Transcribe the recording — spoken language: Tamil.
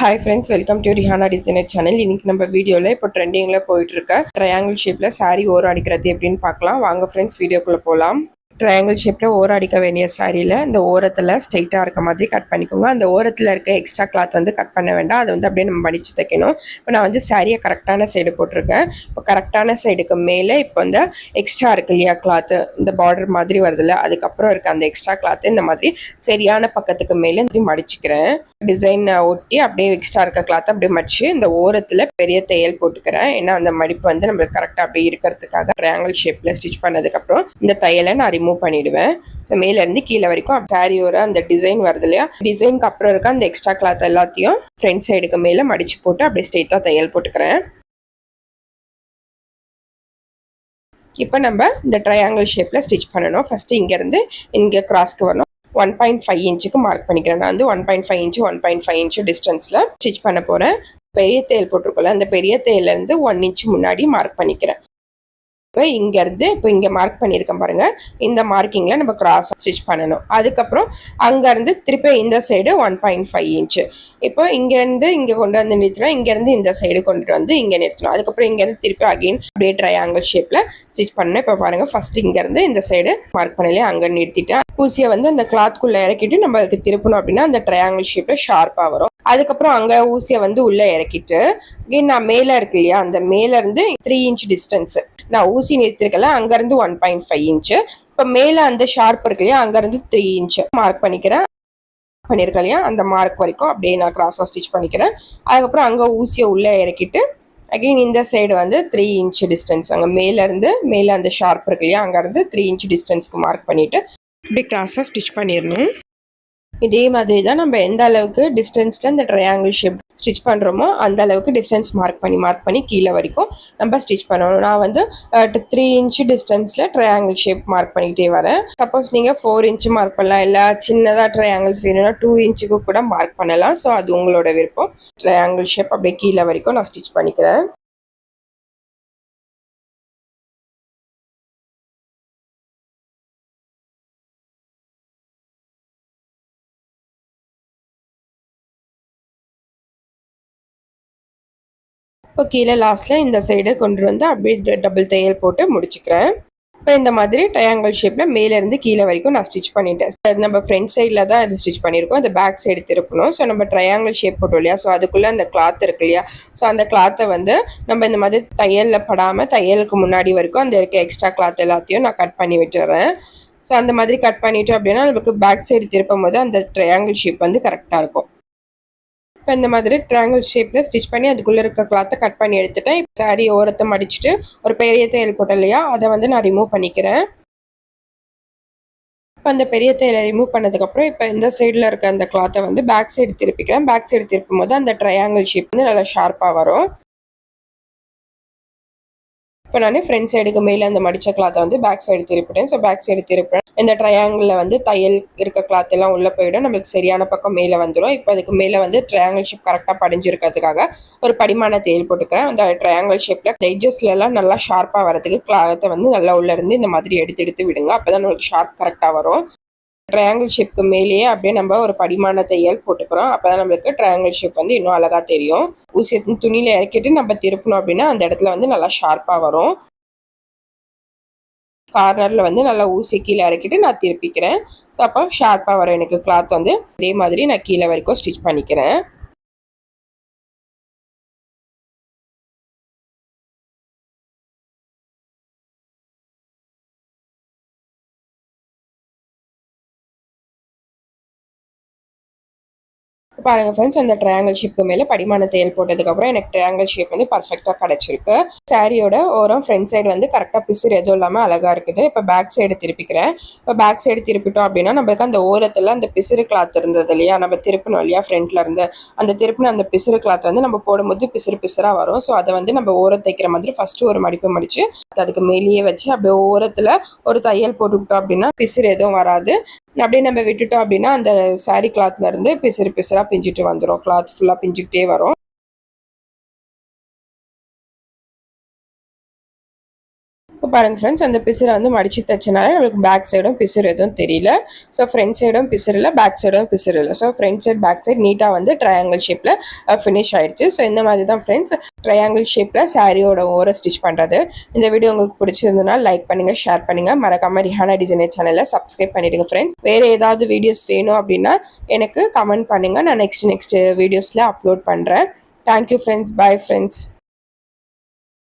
Hi friends welcome to Rihana designer channel இன்னைக்கு நம்ம வீடியோவில் இப்போ ட்ரெண்டிங்கில் போயிட்டு இருக்க ட்ரையாங்கிள் ஷேப்பில் சாரீ ஓரம் அடிக்கிறது எப்படின்னு பார்க்கலாம். வாங்க ஃப்ரெண்ட்ஸ் வீடியோக்குள்ளே போகலாம் ட்ரையாங்கிள் ஷேப்பில் ஓரம் அடிக்க வேண்டிய சாரியில் இந்த ஓரத்தில் ஸ்ட்ரைட்டாக இருக்க மாதிரி கட் பண்ணிக்கோங்க. அந்த ஓரத்தில் இருக்க எக்ஸ்ட்ரா கிளாத் வந்து கட் பண்ண வேண்டாம். அதை வந்து அப்படியே நம்ம மடித்து தைக்கணும். இப்போ நான் வந்து சாரியை கரெக்டான சைடு போட்டிருக்கேன். இப்போ கரெக்டான சைடுக்கு மேலே இப்போ இந்த எக்ஸ்ட்ரா இருக்கு இல்லையா கிளாத்து இந்த பார்டர் மாதிரி வருதுல்ல அதுக்கப்புறம் இருக்க அந்த எக்ஸ்ட்ரா கிளாத்து இந்த மாதிரி சரியான பக்கத்துக்கு மேலே இந்த மடிச்சுக்கிறேன். டிசைன் ஒட்டி அப்படியே எக்ஸ்ட்ரா இருக்க கிளாத்தை அப்படியே மடிச்சு இந்த ஓரத்தில் பெரிய தையல் போட்டுக்கிறேன். ஏன்னா அந்த மடிப்பு வந்து நம்மளுக்கு கரெக்டாக அப்படியே இருக்கிறதுக்காக ட்ரையாங்கிள் ஷேப்பில் ஸ்டிச் பண்ணதுக்கப்புறம் இந்த தையலை நான் ரிமூவ் பண்ணிடுவேன். ஸோ மேலேருந்து கீழே வரைக்கும் சாரியோட அந்த டிசைன் வருது இல்லையா? டிசைனுக்கு அப்புறம் இருக்க அந்த எக்ஸ்ட்ரா கிளாத் எல்லாத்தையும் ஃப்ரண்ட் சைடுக்கு மேலே மடிச்சு போட்டு அப்படியே ஸ்ட்ரெயிட்டாக தையல் போட்டுக்கிறேன். இப்போ நம்ம இந்த ட்ரையாங்கிள் ஷேப்பில் ஸ்டிச் பண்ணணும். ஃபஸ்ட்டு இங்கேருந்து இங்கே கிராஸ்க்கு வரணும். ஒன் பாயிண்ட் ஃபைவ் இன்ச்சுக்கு மார்க் பண்ணிக்கிறேன். நான் வந்து one point five inch one point five inch டிஸ்டன்ஸில் ஸ்டிச் பண்ண போகிறேன் பெரிய தேல் போட்டிருக்கோம்ல அந்த பெரிய தேயிலேருந்து ஒன் இன்ச்சு முன்னாடி மார்க் பண்ணிக்கிறேன். இங்கேருந்து இப்போ இங்கே மார்க் பண்ணியிருக்கேன் பாருங்கள் இந்த மார்க்கிங்கில் நம்ம கிராஸ் ஸ்டிச் பண்ணணும். அதுக்கப்புறம் அங்கேருந்து திருப்பி இந்த side one point five inch இப்போ இங்கேருந்து இங்கே கொண்டு வந்து நிறுத்தினோம் இங்கேருந்து இந்த சைடு கொண்டுட்டு வந்து இங்கே நிறுத்தணும். அதுக்கப்புறம் இங்கேருந்து திருப்பி அகெயின் அப்படியே ட்ரையாங்கிள் ஷேப்பில் ஸ்டிச் பண்ணணும். இப்போ பாருங்கள் ஃபஸ்ட்டு இங்கேருந்து இந்த சைடு மார்க் பண்ணலையே அங்கே நிறுத்திட்டேன் ஊசியை வந்து அந்த கிளாத்குள்ளே இறக்கிட்டு நம்மளுக்கு திருப்பணும் அப்படின்னா அந்த ட்ரையாங்கிள் ஷேப்பில் ஷார்ப்பாக வரும். அதுக்கப்புறம் அங்கே ஊசியை வந்து உள்ளே இறக்கிட்டு அகெயின் நான் மேலே இருக்கு இல்லையா அந்த மேலேருந்து த்ரீ இன்ச் டிஸ்டன்ஸு நான் ஊசி நிறுத்திருக்கல அங்கேருந்து ஒன் பாயிண்ட் ஃபைவ் இன்ச்சு இப்போ மேலே அந்த ஷார்ப் இருக்கு இல்லையா அங்கேருந்து த்ரீ இன்ச்சு மார்க் பண்ணிக்கிறேன். பண்ணியிருக்கேன் இல்லையா அந்த மார்க் வரைக்கும் அப்படியே நான் கிராஸாக ஸ்டிச் பண்ணிக்கிறேன். அதுக்கப்புறம் அங்கே ஊசியை உள்ளே இறக்கிட்டு அகெயின் இந்த சைடு வந்து த்ரீ இன்ச் டிஸ்டன்ஸ் அங்கே மேலேருந்து மேலே அந்த ஷார்ப் இருக்கு இல்லையா அங்கேருந்து த்ரீ இன்ச் டிஸ்டன்ஸ்க்கு மார்க் பண்ணிவிட்டு இப்படி கிராஸாக ஸ்டிச் பண்ணிடணும். இதே மாதிரி தான் நம்ம எந்த அளவுக்கு டிஸ்டன்ஸில் இந்த ட்ரையாங்கிள் ஷேப் ஸ்டிச் பண்ணுறோமோ அந்த அளவுக்கு டிஸ்டன்ஸ் மார்க் பண்ணி மார்க் பண்ணி கீழே வரைக்கும் நம்ம ஸ்டிச் பண்ணணும். நான் வந்து த்ரீ இன்ச்சு டிஸ்டன்ஸில் ட்ரையாங்கிள் ஷேப் மார்க் பண்ணிக்கிட்டே வரேன். சப்போஸ் நீங்கள் ஃபோர் இன்ச்சு மார்க் பண்ணலாம். இல்லை சின்னதாக ட்ரையாங்கிள்ஸ் வேணும்னா டூ இன்ச்சுக்கு கூட மார்க் பண்ணலாம். ஸோ அது உங்களோட விருப்பம். ட்ரையாங்கிள் ஷேப் அப்படியே கீழே வரைக்கும் நான் ஸ்டிச் பண்ணிக்கிறேன். இப்போ கீழே லாஸ்ட்டில் இந்த சைடு கொண்டு வந்து அப்படியே டபுள் தையல் போட்டு முடிச்சுக்கிறேன். இப்போ இந்த மாதிரி ட்ரையாங்கிள் ஷேப்பில் மேலேருந்து கீழே வரைக்கும் நான் ஸ்டிச் பண்ணிட்டேன். சார் நம்ம ஃப்ரண்ட் சைடில் தான் இது ஸ்டிச் பண்ணியிருக்கோம். அந்த பேக் சைடு திருப்பணும். ஸோ நம்ம ட்ரையாங்கிள் ஷேப் போட்டோம் இல்லையா? ஸோ அதுக்குள்ளே அந்த கிளாத் இருக்கு இல்லையா? ஸோ அந்த கிளாத்தை வந்து நம்ம இந்த மாதிரி தையலில் படாமல் தையலுக்கு முன்னாடி வரைக்கும் அந்த இருக்க எக்ஸ்ட்ரா கிளாத் எல்லாத்தையும் நான் கட் பண்ணி விட்டுறேன். ஸோ அந்த மாதிரி கட் பண்ணிட்டோம் அப்படின்னா நமக்கு பேக் சைடு திருப்பும் போது அந்த ட்ரையாங்கிள் ஷேப் வந்து கரெக்டாக இருக்கும். இப்போ இந்த மாதிரி ட்ரையாங்கிள் ஷேப்பில் ஸ்டிச் பண்ணி அதுக்குள்ளே இருக்க கிளாத்தை கட் பண்ணி எடுத்துட்டேன். இப்போ சாரி ஓரத்தை மடிச்சுட்டு ஒரு பெரிய தையல் போட்டேன் இல்லையா? அதை வந்து நான் ரிமூவ் பண்ணிக்கிறேன். இப்போ அந்த பெரிய தையலை ரிமூவ் பண்ணதுக்கப்புறம் இப்போ இந்த சைடில் இருக்க அந்த கிளாத்தை வந்து பேக் சைடு திருப்பிக்கிறேன். பேக் சைடு திருப்பும் போது அந்த ட்ரையாங்கிள் ஷேப் வந்து நல்லா ஷார்ப்பாக வரும். இப்போ நான் ஃப்ரண்ட் சைடுக்கு மேலே அந்த மடித்த கிளாத்தை வந்து பேக் சைடு திருப்பிட்டேன். ஸோ பேக் சைடு திருப்பிட்டேன் இந்த ட்ரையாங்கிளில் வந்து தையல் இருக்க கிளாத் எல்லாம் உள்ளே போயிடும். நம்மளுக்கு சரியான பக்கம் மேலே வந்துடும் இப்போ அதுக்கு மேலே வந்து ட்ரையாங்கிள் ஷேப் கரெக்டாக படிஞ்சிருக்கிறதுக்காக ஒரு படிமான தையல் போட்டுக்கிறேன். அந்த ட்ரையாங்கிள் ஷேப்பில் எட்ஜஸ்லலாம் நல்லா ஷார்ப்பாக வரதுக்கு கிளாத்தை வந்து நல்லா உள்ளேருந்து இந்த மாதிரி எடுத்து எடுத்து விடுங்க. அப்போ தான் நம்மளுக்கு ஷார்ப் கரெக்டாக வரும். ட்ரையாங்கிள் ஷேப்க்கு மேலேயே அப்படியே நம்ம ஒரு படிமான தையல் போட்டுக்கிறோம். அப்போ தான் நம்மளுக்கு ட்ரையாங்கிள் ஷேப் வந்து இன்னும் அழகாக தெரியும். ஊசி துணியில் இறக்கிட்டு நம்ம திருப்பணும் அப்படின்னா அந்த இடத்துல வந்து நல்லா ஷார்ப்பாக வரும். கார்னரில் வந்து நல்லா ஊசி கீழே இறக்கிட்டு நான் திருப்பிக்கிறேன். ஸோ அப்போ ஷார்ப்பாக வரும் எனக்கு கிளாத் வந்து. அதே மாதிரி நான் கீழே வரைக்கும் ஸ்டிச் பண்ணிக்கிறேன். பாருங்கள் ஃப்ரெண்ட்ஸ் அந்த ட்ரையாங்கிள் ஷேப்க்கு மேலே படிமான தேல் போட்டதுக்கப்புறம் எனக்கு ட்ரையாங்கிள் ஷேப் வந்து பர்ஃபெக்டாக கிடச்சிருக்கு. சாரியோட ஓரம் ஃப்ரண்ட் சைடு வந்து கரெக்டாக பிசுறு எதுவும் இல்லாமல் அழகாக இருக்குது. இப்போ பேக் சைடு திருப்பிக்கிறேன். இப்போ பேக் சைடு திருப்பிட்டோம் அப்படின்னா நம்மளுக்கு அந்த ஓரத்தில் அந்த பிசுறு கிளாத் இருந்தது இல்லையா? நம்ம திருப்பணும் இல்லையா ஃப்ரண்ட்ல இருந்து? அந்த திருப்பின அந்த பிசுறு கிளாத் வந்து நம்ம போடும்போது பிசுறு பிசுறாக வரும். ஸோ அதை வந்து நம்ம ஓரம் தைக்கிற மாதிரி ஃபஸ்ட்டு ஒரு மடிப்பு மடித்து அதுக்கு மேலேயே வச்சு அப்படியே ஓரத்தில் ஒரு தையல் போட்டுக்கிட்டோம் அப்படின்னா பிசுறு எதுவும் வராது. அப்படியே நம்ம விட்டுட்டோம் அப்படின்னா அந்த சாரீ கிளாத்ல இருந்து பிசிறாக பிஞ்சிட்டு வந்துடும் கிளாத் ஃபுல்லாக பிஞ்சுக்கிட்டே வரும். பாருங்கள் பாருங்க ஃப்ரெண்ட்ஸ் அந்த பிசுரை வந்து மடிச்சு தைச்சனால நம்மளுக்கு பேக் சைடும் பிசுறு எதுவும் தெரியல. ஸோ ஃப்ரண்ட் சைடும் பிசுறு இல்லை பேக் சைடும் பிசுறு இல்லை. So front side back side நீட்டாக வந்து ட்ரையாங்கிள் ஷேப்பில் ஃபினிஷ் ஆயிடுச்சு. ஸோ இந்த மாதிரி தான் ஃப்ரெண்ட்ஸ் ட்ரையாங்கிள் ஷேப்பில் சாரியோட ஓர ஸ்டிச் பண்ணுறது இந்த வீடியோ உங்களுக்கு பிடிச்சிருந்ததுன்னா லைக் பண்ணுங்கள் ஷேர் பண்ணுங்கள் மறக்காம ரிஹானா டிசைனர் சேனலை சப்ஸ்கிரைப் பண்ணிவிடுங்க ஃப்ரெண்ட்ஸ் வேறு ஏதாவது வீடியோஸ் வேணும் அப்படின்னா எனக்கு கமெண்ட் பண்ணுங்கள் நான் நெக்ஸ்ட் நெக்ஸ்ட் வீடியோஸில் அப்லோட் பண்ணுறேன் thank you friends bye friends